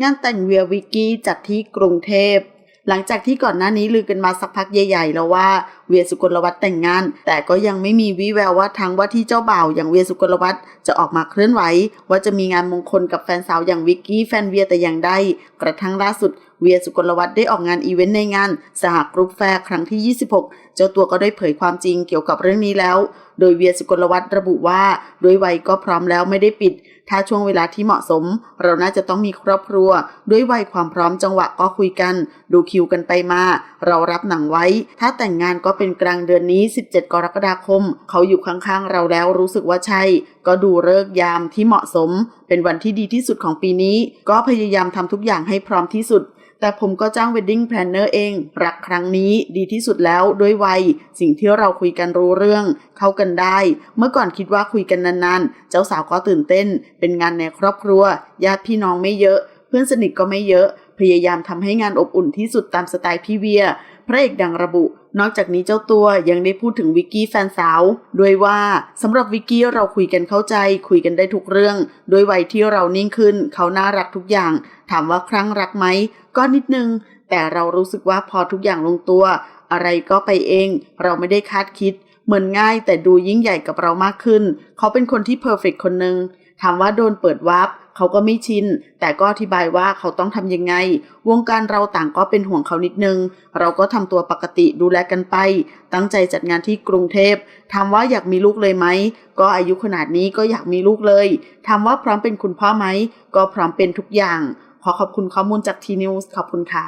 งานแต่งเวียวิกกี้จัดที่กรุงเทพ หลังจากที่ก่อนหน้านี้ลือกันมาสักพักใหญ่ๆ แล้วว่า เวียสุกลวัฒน์แต่งงาน แต่ก็ยังไม่มีวิแววว่าทางว่าที่เจ้าบ่าวอย่างเวียสุกลวัฒน์จะออกมาเคลื่อนไหว ว่าจะมีงานมงคลกับแฟนสาวอย่างวิกกี้แฟนเวียแต่อย่างใดกระทั่งล่าสุดเวียสุกลวัฒน์ได้ออกงานอีเวนต์ในงาน สหกรุ๊ปแฟร์ครั้งที่ 26 เจ้าตัวก็ได้เผยความจริงเกี่ยวกับเรื่องนี้แล้ว โดยเวียสุกลวัฒน์ระบุว่าด้วยวัยก็พร้อมแล้วไม่ได้ปิด ถ้าช่วงเวลาที่เหมาะสม เราน่าจะต้องมีครอบครัว ด้วยวัยความพร้อมจังหวะก็คุยกัน ดูคิวกันไปมา เรารับหนังไว้ ถ้าแต่งงานก็เป็นกลางเดือนนี้ 17 กรกฎาคม เขาอยู่ข้างๆเราแล้วรู้สึกว่าใช่ ก็ดูเลิกยามที่เหมาะสม เป็นวันที่ดีที่สุดของปีนี้ ก็พยายามทำทุกอย่างให้พร้อมที่สุดแต่ผมก็จ้าง wedding planner เอง รักครั้งนี้ดีที่สุดแล้วด้วยวัย สิ่งที่เราคุยกันรู้เรื่อง เข้ากันได้ เมื่อก่อนคิดว่าคุยกันนานๆ เจ้าสาวก็ตื่นเต้น เป็นงานในครอบครัว ญาติพี่น้องไม่เยอะ เพื่อนสนิทก็ไม่เยอะ พยายามทำให้งานอบอุ่นที่สุดตามสไตล์พี่เวีย พระเอกดังระบุ นอกจากนี้เจ้าตัวยังได้พูดถึงวิกกี้แฟนสาวด้วยว่าสำหรับวิกกี้เราคุยกันเข้าใจ คุยกันได้ทุกเรื่องด้วยวัยที่เรานิ่งขึ้น เขาน่ารักทุกอย่าง ถามว่าครั้งรักไหมก็นิดนึง แต่เรารู้สึกว่าพอทุกอย่างลงตัว อะไรก็ไปเอง เราไม่ได้คาดคิด เหมือนง่ายแต่ดูยิ่งใหญ่กับเรามากขึ้น เขาเป็นคนที่เพอร์เฟกคนหนึ่งถามว่าโดนเปิดวาร์ป เขาก็ไม่ชิน แต่ก็อธิบายว่าเขาต้องทำยังไง วงการเราต่างก็เป็นห่วงเขานิดนึง เราก็ทำตัวปกติดูแลกันไป ตั้งใจจัดงานที่กรุงเทพถามว่าอยากมีลูกเลยไหม ก็อายุขนาดนี้ก็อยากมีลูกเลยถามว่าพร้อมเป็นคุณพ่อไหม ก็พร้อมเป็นทุกอย่าง ขอขอบคุณข้อมูลจากทีนิวส์ขอบคุณค่ะ